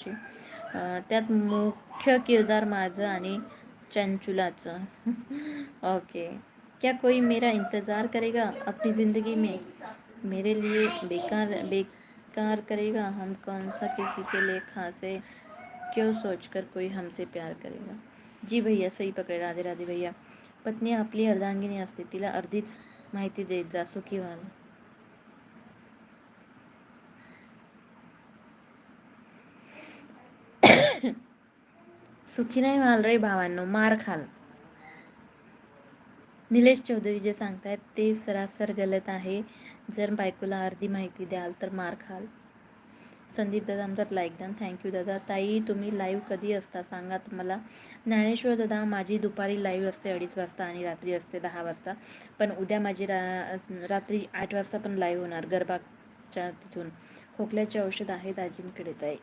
त्यात मुख्य किरदार माझं आणि चंचुलाचं. ओके. क्या कोई मेरा इंतज़ार करेगा? अपनी ज़िंदगी में मेरे लिए बेकार बेकार करेगा? हम कौन सा किसी के लिए खासे क्यों सोचकर कोई हमसे प्यार करेगा? जी भैया, सही पकडे. राधे राधे भैया. पत्नी आपली अर्धांगिनी असते तिला अर्धीच माहिती देत जा, सुखी व्हाल सुखी नाही व्हाल रे भावांनो मार खाल. निलेश चौधरी जे सांगतायत ते सरासर गलत आहे. जर बायकोला अर्धी माहिती द्याल तर मार खाल. संदीप दादा आमचा लाईक डन थँक्यू दादा. ताई तुम्ही लाईव्ह कधी असता सांगा मला ज्ञानेश्वर दादा माझी दुपारी लाईव्ह असते अडीच वाजता आणि रात्री असते दहा वाजता. पण उद्या माझी रा रात्री आठ वाजता पण लाईव्ह होणार गरबाच्या तिथून. खोकल्याचे औषध आहे दाजींकडे ताई.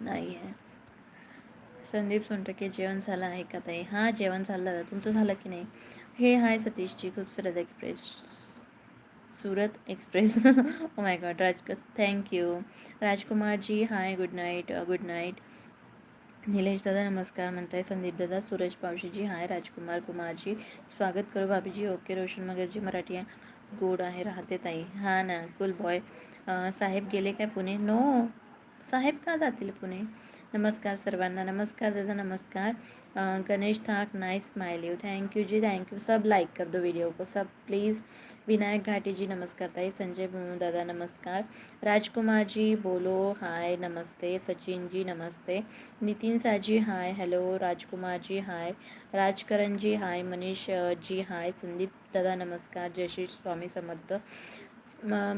नाही आहे संदीप सोनटके जेवण झालं आहे का ताई? हां जेवण झालं. दादा तुमचं झालं की नाही? हे hi Satishji खूपसुरत express Surat express oh my god Raj thank you Rajkumar ji hi good night good night Nilesh दादा नमस्कार म्हणताय. संदीप दादा सूरज पावशीजी हाय. राजकुमार कुमारजी स्वागत करू भाभीजी. ओके रोशन मगरजी मराठी गोड आहे राहते ताई. हां ना कुल बॉय साहेब गेले काय पुणे? नो साहेब का जातील पुणे? नमस्कार सर्वांना नमस्कार दादा नमस्कार. गणेश थाक nice smile you thank you ji thank you सब लाइक कर दो वीडियो को. सब प्लीज़ विनायक घाटी जी नमस्कार ताई. संजय दादा नमस्कार. राजकुमार जी बोलो. हाय नमस्ते. सचिन जी नमस्ते. नितिन साजी hi hello Rajkumar ji hi Rajkaran ji hi Manish ji hi Sandeep दादा नमस्कार. जय श्री स्वामी समर्थ.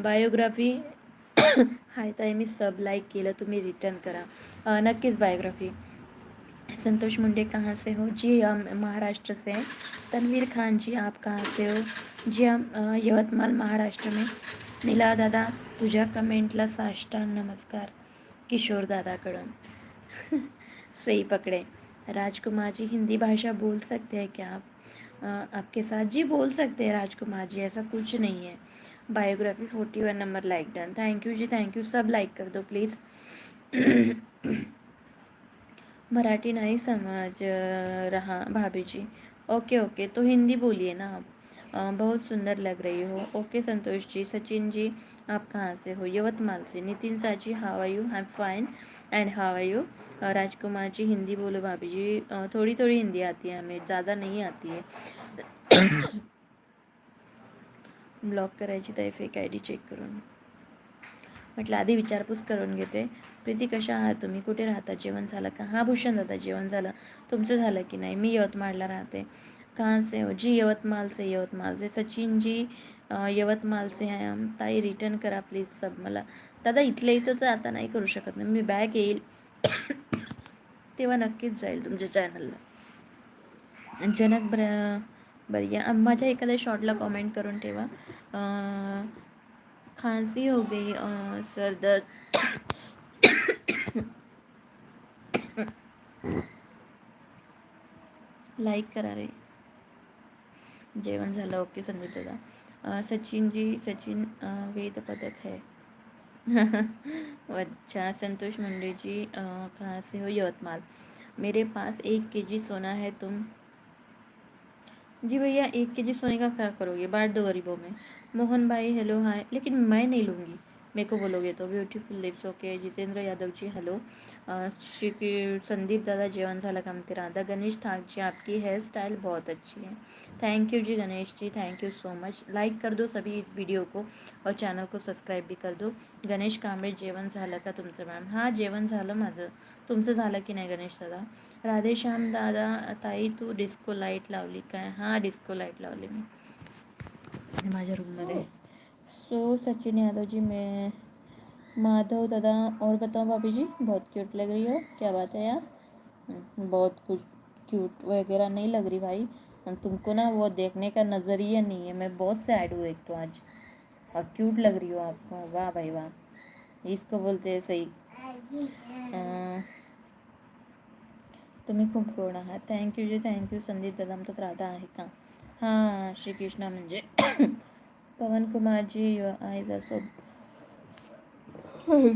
बायोग्राफी हाय मी सब लाईक केलं, तुम्ही रिटर्न करा. नक्कीच बायोग्राफी संतोष मुंडे कहाँ से हो? जी हम महाराष्ट्र से. हैं तनवीर खान जी, आप कहाँ से हो? जी हम यवतमाल, महाराष्ट्र में. नीला दादा, तुझ्या कमेंटला साष्टांग नमस्कार. किशोर दादाकडून. सही पकड़े. राजकुमार जी हिंदी भाषा बोल सकते हैं क्या आप? आपके साथ जी बोल सकते हैं राजकुमार जी ऐसा कुछ नहीं है. Biography forty one number like done. Thank you ji thank you सब लाइक कर दो प्लीज़। मराठी नहीं समझ रहा भाभी जी। ओके ओके तो हिंदी बोलिए ना आप। बहुत सुंदर लग रही हो। ओके संतोष जी, सचिन जी, आप कहाँ से हो? यवतमाल से। Nitin Sa ji how are you I fine and how are you Rajkumar ji, Hindi बोलो भाभी जी। थोड़ी थोड़ी हिंदी आती है हमें, ज़्यादा नहीं आती है। ब्लॉक करायची तर फेक आय डी चेक करून. म्हटलं आधी विचारपूस करून घेते. प्रीती कशा आहात तुम्ही? कुठे राहता? जेवण झालं का? हा भूषण दादा जेवण झालं. तुमचं झालं की नाही? मी यवतमाळला राहते. कहाँ से हो? जी यवतमाल से यवतमाल से सचिन जी यवतमाल से आहे ताई रिटर्न करा प्लीज सब मला. दादा इथल्या इथं तर आता नाही करू शकत नाही मी बॅग येईल. तेव्हा नक्कीच जाईल तुमच्या चॅनलला जनक ब्र बरं या माझ्या एखाद्या शॉर्टला कॉमेंट करून ठेवा. खांसी हो गई सरदर्द लाईक करा रे. जेवण झालं, ओके संदीप दादा. सचिन जी सचिन वेद पदक है. अच्छा संतोष मुंडे जी कहाँ से हो यवतमाल मेरे पास एक के जी सोना है, तुम जी भैया, एक के जी सोने का क्या करोगे? बांट दो गरीबों में। मोहन भाई हेलो हाय लेकिन मैं नहीं लूँगी। मेरे को बोलोगे तो beautiful lips okay Jitendra Yadav ji hello Shri Sandeep दादा जेवण झालं का म्हणते राधा, गणेश ठाक जी, आपकी हेयर स्टाइल बहुत अच्छी है। Thank you ji Ganesh ji thank you so much like कर दो सभी वीडियो को और चैनल को सब्सक्राइब भी कर दो। गणेश कांबळे जेवण झालं का तुमचं मॅम हाँ जेवण झालं माझं तुमचं झालं की नाही गणेश दादा. राधेश्याम दादा, ताई तू डिस्को लाईट लावली काय हाँ? डिस्को लाईट लावली मी. माझ्या रूममध्ये सो सचिन यादव जी, मैं माधव दादा और बताओ भाभी जी, बहुत क्यूट लग रही हो। क्या बात है यार। बहुत कुछ क्यूट वगैरह नहीं लग रही भाई। तुमको ना वो देखने का नज़रिया नहीं है। मैं बहुत सैड हूँ एक तो आज। और क्यूट लग रही हो आपको। वाह भाई वाह। इसको बोलते हैं सही। तुम्ही खूप गोड आहात थँक्यू जी थँक्यू संदीप दादा आमच्यात राधा आहे का हाँ श्रीकृष्ण म्हणजे Pawan Kumarji, your idols of